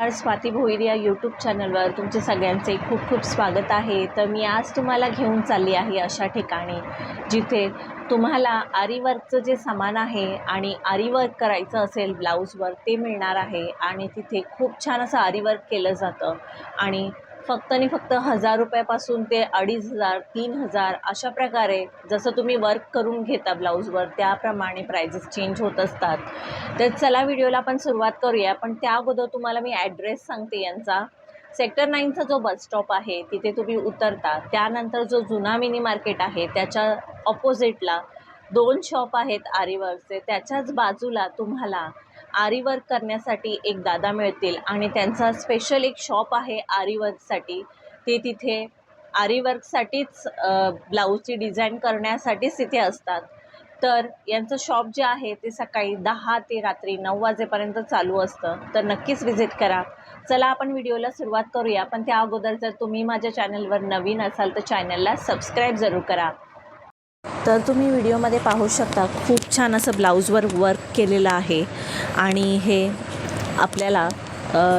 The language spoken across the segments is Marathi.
नमस्कार स्वाती भोईर या यूट्यूब चॅनलवर तुमचे सगळ्यांचे खूप खूप स्वागत आहे. तर मी आज तुम्हाला घेऊन चालली आहे अशा ठिकाणी जिथे तुम्हाला आरीवर्कचं जे सामान आहे आणि आरीवर्क करायचं असेल ब्लाऊजवर ते मिळणार आहे. आणि तिथे खूप छान असं आरीवर्क केलं जातं. आणि फक्त आणि फक्त हजार रुपयापासून ते अडीच हजार तीन हजार अशा प्रकारे जसं तुम्ही वर्क करून घेता ब्लाऊजवर त्याप्रमाणे प्रायजेस चेंज होत असतात. तर चला व्हिडिओला आपण सुरुवात करूया. पण त्या अगोदर तुम्हाला मी ॲड्रेस सांगते यांचा. सेक्टर नाईनचा जो बस स्टॉप आहे तिथे तुम्ही उतरता. त्यानंतर जो जुना मिनी मार्केट आहे त्याच्या ऑपोजिटला दोन शॉप आहेत आरीवर्कचे त्याच्याच बाजूला तुम्हाला आरीवर्क करण्यासाठी एक दादा मिळतील आणि त्यांचा स्पेशल एक शॉप आहे आरीवर्कसाठी ते तिथे आरीवर्कसाठीच ब्लाऊजची डिझाईन करण्यासाठीच तिथे असतात. तर यांचं शॉप जे आहे ते सकाळी दहा ते रात्री नऊ वाजेपर्यंत चालू असतं. तर नक्कीच व्हिजिट करा. चला आपण व्हिडिओला सुरुवात करूया. पण त्या अगोदर जर तुम्ही माझ्या चॅनलवर नवीन असाल तर चॅनलला सबस्क्राईब जरूर करा. तर तुम्ही व्हिडिओमध्ये पाहू शकता खूप छान असं ब्लाऊजवर वर्क केलेलं आहे. आणि हे आपल्याला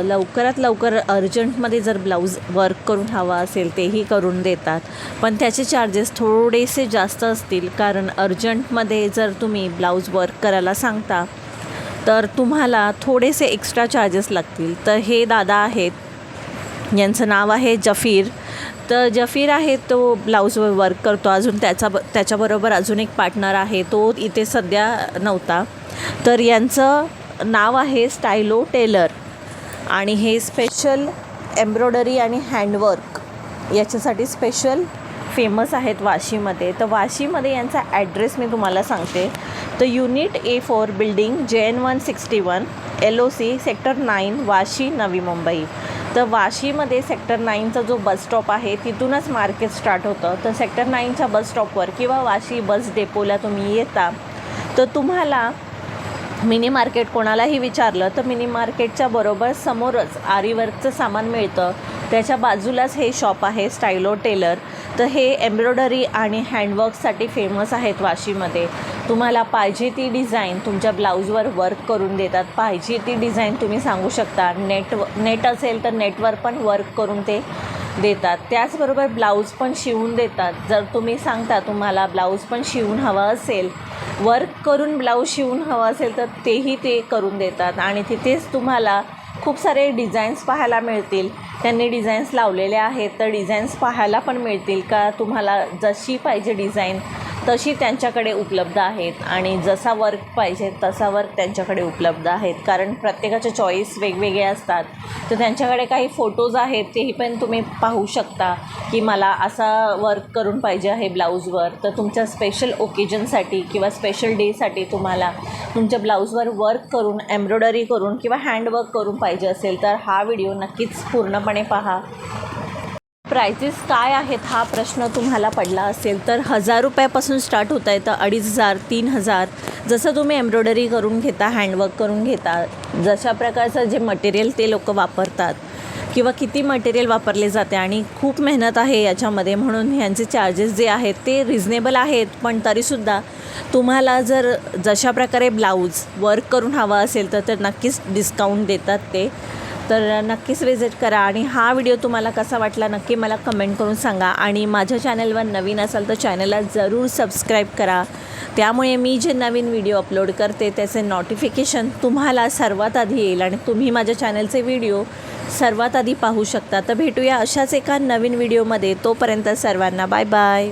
लवकरात लवकर अर्जंटमध्ये जर ब्लाऊज वर्क करून हवा असेल तेही करून देतात. पण त्याचे चार्जेस थोडेसे जास्त असतील कारण अर्जंटमध्ये जर तुम्ही ब्लाऊज वर्क करायला सांगता तर तुम्हाला थोडेसे एक्स्ट्रा चार्जेस लागतील. तर हे दादा आहेत यांचं नाव आहे जफीर. तर जफीर आहे तो ब्लाऊजवर वर्क करतो. अजून त्याचा ब त्याच्याबरोबर अजून एक पार्टनर आहे. तो इथे सध्या नव्हता. तर यांचं नाव आहे स्टायलो टेलर. आणि हे स्पेशल एम्ब्रॉयडरी आणि हँडवर्क याच्यासाठी स्पेशल फेमस आहेत वाशीमध्ये. तर वाशीमध्ये यांचा ॲड्रेस मी तुम्हाला सांगते. तर unit A four building J N one sixty one L O C sector nine Vashi Navi Mumbai. तर वाशीमध्ये सेक्टर नाईनचा जो बस स्टॉप आहे तिथूनच मार्केट स्टार्ट होतं. तर सेक्टर नाईनच्या बस स्टॉपवर किंवा वाशी बस डेपोला तुम्ही येता. तर तुम्हाला मिनी मार्केट कोणालाही विचारलं तर मिनी मार्केटच्या बरोबर समोरच आरीवर्कचं सामान मिळतं. त्याच्या बाजूलाच हे शॉप आहे स्टायलो टेलर. तर हे एम्ब्रॉयडरी आणि हँडवर्कसाठी फेमस आहेत वाशीमध्ये. तुम्हाला पाहिजे ती डिझाईन तुमच्या ब्लाऊजवर वर्क करून देतात. पाहिजे ती डिझाईन तुम्ही सांगू शकता. नेट नेट असेल तर नेटवर पण वर्क करून ते देतात. त्याचबरोबर ब्लाऊज पण शिवून देतात. जर तुम्ही सांगता तुम्हाला ब्लाऊज पण शिवून हवा असेल वर्क करून ब्लाऊज शिवून हवा असेल तर तेही ते करून देतात. आणि तिथेच तुम्हाला खूप सारे डिझाईन्स पाहायला मिळतील. त्यांनी डिझाईन्स लावलेले आहेत तर डिझाईन्स पाहायला पण मिळतील का? तुम्हाला जशी पाहिजे डिझाईन तशी त्यांच्याकडे उपलब्ध आहेत आणि जसा वर्क पाहिजे तसा वर्क त्यांच्याकडे उपलब्ध आहेत. कारण प्रत्येकाचे चॉईस वेगवेगळे असतात. तर त्यांच्याकडे काही फोटोज आहेत तेही पण तुम्ही पाहू शकता की मला असा वर्क करून पाहिजे आहे ब्लाऊजवर तर तुमच्या स्पेशल ओकेजनसाठी किंवा स्पेशल डेसाठी तुम्हाला तुमच्या ब्लाऊजवर वर्क करून एम्ब्रॉयडरी करून किंवा हँडवर्क करून पाहिजे असेल तर हा व्हिडिओ नक्कीच पूर्णपणे पहा. प्रायजेस काय आहेत हा प्रश्न तुम्हाला पडला असेल तर हजार रुपयापासून स्टार्ट होत आहे तर अडीच हजार तीन हजार जसं तुम्ही एम्ब्रॉयडरी करून घेता हँडवर्क करून घेता जशा प्रकारचं जे मटेरियल ते लोक वापरतात किंवा किती मटेरियल वापरले जाते आणि खूप मेहनत आहे याच्यामध्ये म्हणून ह्यांचे चार्जेस जे आहेत ते रिझनेबल आहेत पण तरीसुद्धा तुम्हाला जर जशा प्रकारे ब्लाऊज वर्क करून हवा असेल तर तर नक्कीच डिस्काउंट देतात ते. तर नक्कीच विजिट करा. आणि हा व्हिडिओ तुम्हाला कसा वाटला नक्की मला कमेंट करून सांगा. आणि माझ्या चॅनलवर नवीन असाल तर चॅनलला जरूर सबस्क्राईब करा. त्यामुळे मी जे नवीन व्हिडिओ अपलोड करते त्याचे नोटिफिकेशन तुम्हाला सर्वात आधी येईल. आणि तुम्ही माझ्या चॅनलचे व्हिडिओ सर्वात आधी पाहू शकता. तर भेटूया अशाच एका नवीन व्हिडिओमध्ये तोपर्यंत सर्वांना बाय बाय